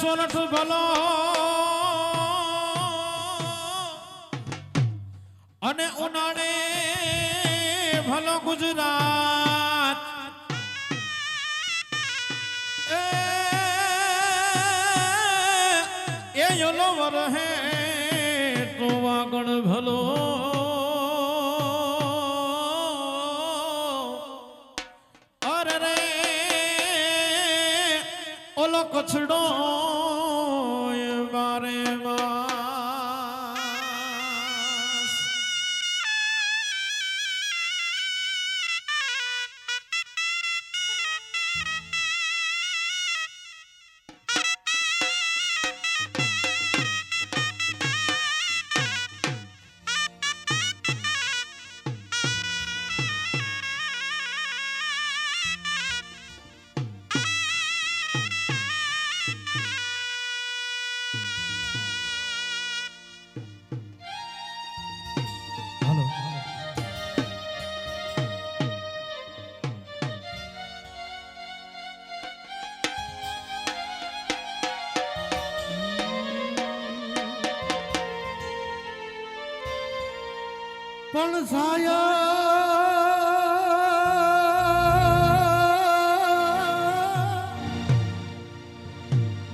સોરઠ ભલો. અને ઉનાળે ભલો ગુજરાત. એ યલો વરહે તો વાગણ ભલો. સાયા.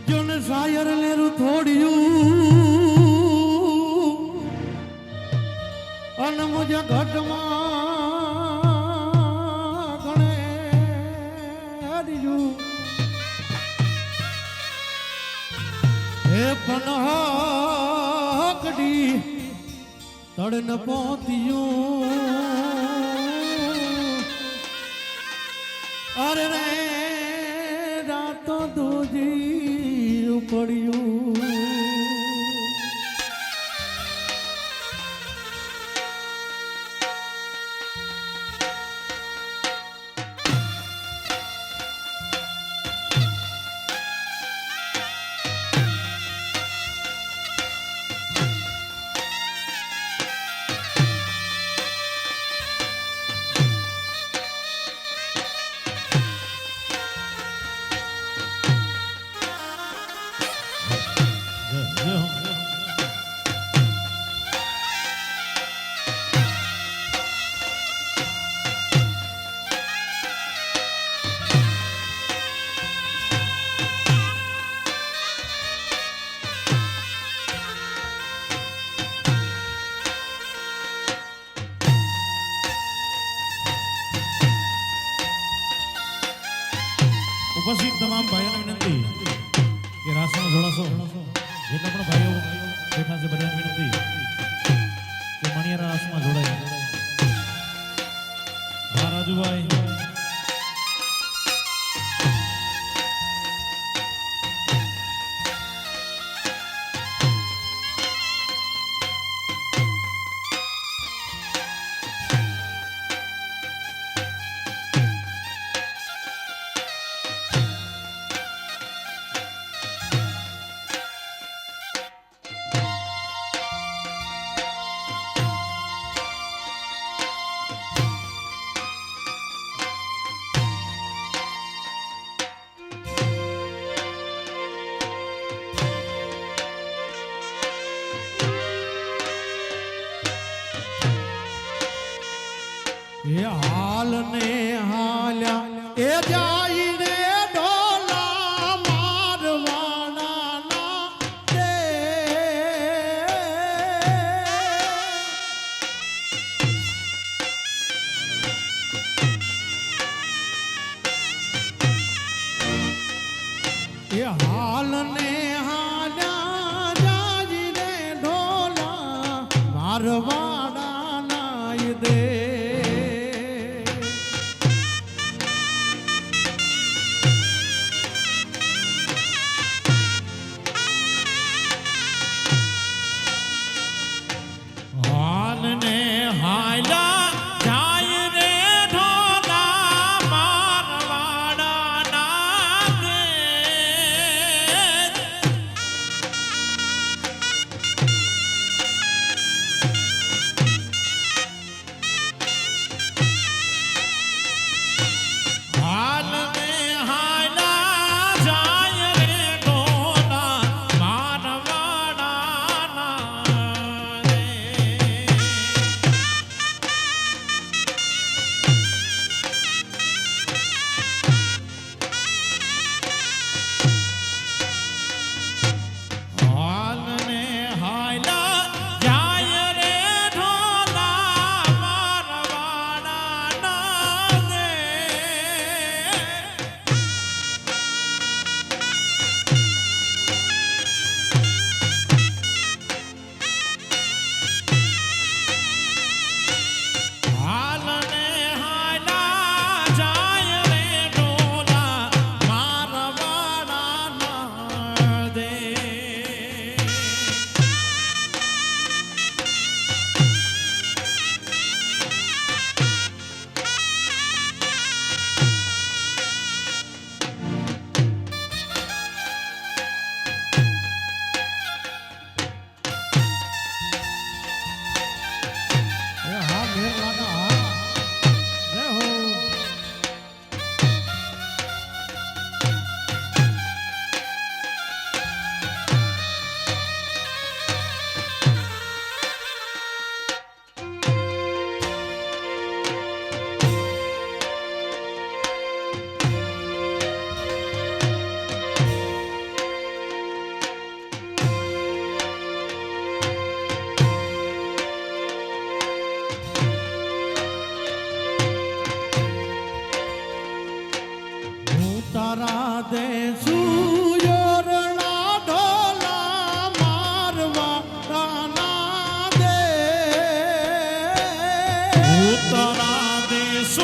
જન સાયર લેરું થોડ્યું. અને મુજે ઘટમાં ગણે હરિયું હે પનહ કડી તળન પોતિયું. અરે રાતો દૂધી ઉપડી Yeah.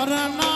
মরনা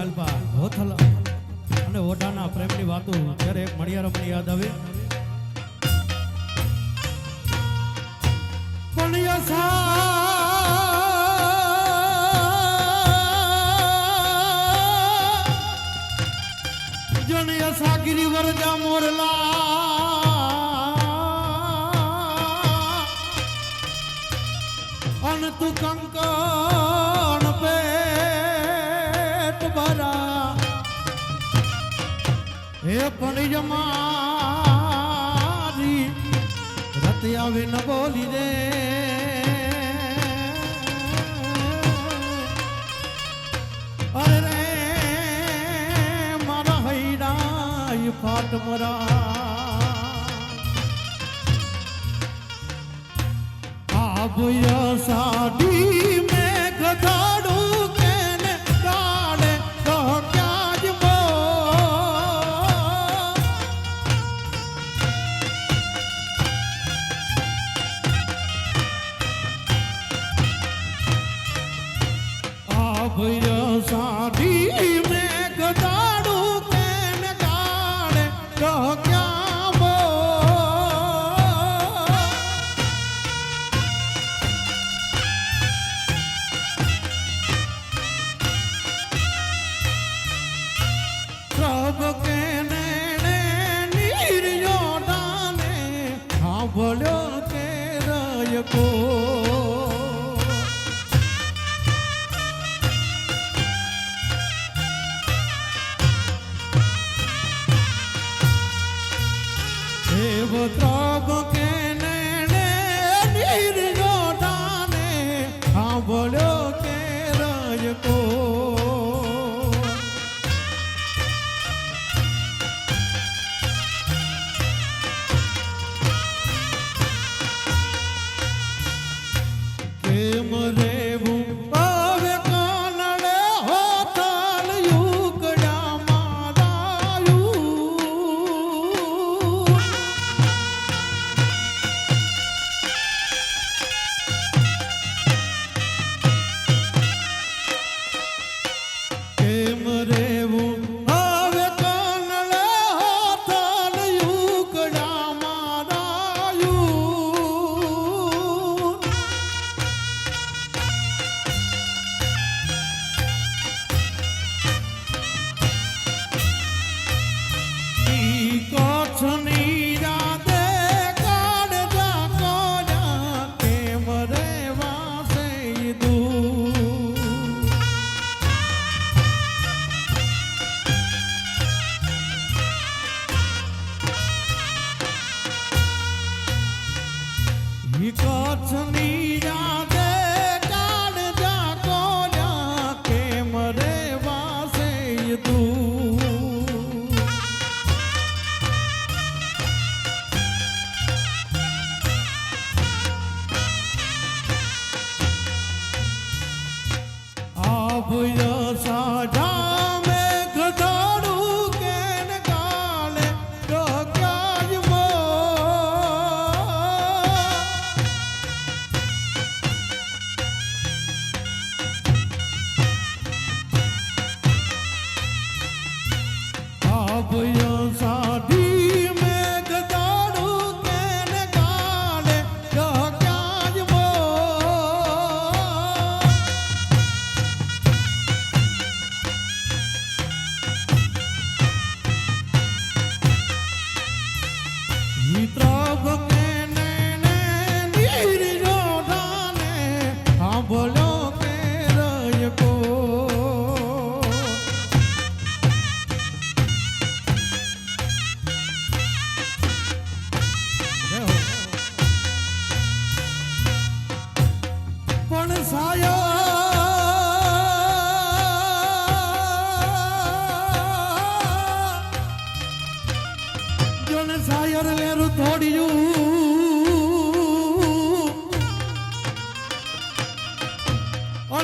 માલપા હોથલ અને ઓઢાના પ્રેમની વાતો ત્યારે એક મણિયારમની યાદ આવે. યસા ગિરિવર મોરલા. અન તું કંકણ હે પણ જમારી, રત આવે ન બોલી રે અરે મારા હૈડાય ફાટ મરા. આભય સાડી ตรา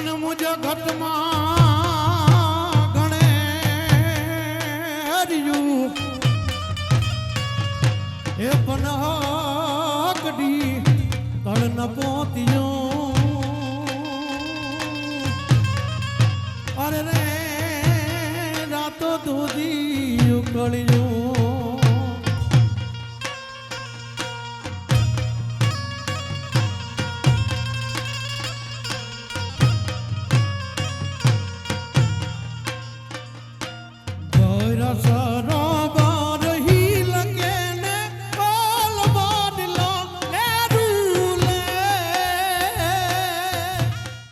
અન મુજ ઘટમાં ગણે હરિયું. એ પણ કડી તળ ન પોતિયો રે, રાતો દૂધી ઉકળ્યું.